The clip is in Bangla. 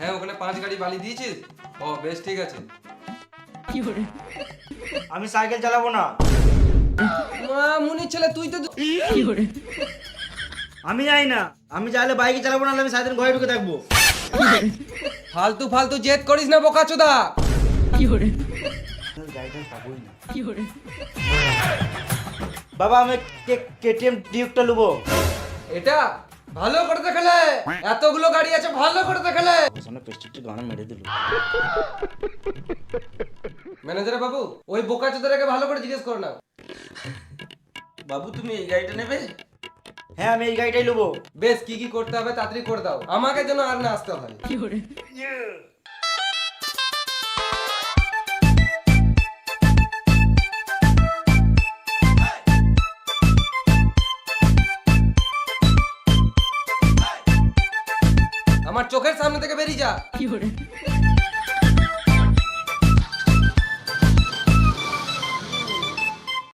গাড়ি বালি দিয়েছিস? ও বেশ ঠিক আছে। আমি সাইকেল চালাবো না। মা মুনির ছেলে তুই তো আমি যাই না। আমি চাইলে বাইকে চালাবো না আমি সারাদিন ঘরে ঢুকে থাকব। ফালতু ফালতু জেদ করিস না বোকাচোদা। বাবা আমি কেটিএম ডিউকটা নেব এটা? ভালো করে দেখালে। এতগুলো গাড়ি আছে ভালো করে দেখালে। ওখানে পেস্টিকটি গানা মেরে দিল। ম্যানেজার বাবু ওই বোকা বোকাচোদাটাকে ভালো করে জিজ্ঞেস করো না। বাবু তুমি এই গাড়িটা নেবে? হ্যাঁ আমি এই গাড়িটাই নেব। বেশ কি কি করতে হবে তাড়াতাড়ি করে দাও। আমাকে যেন আর না আসতে হয়। আমার চোখের সামনে থেকে বেরিয়ে যা।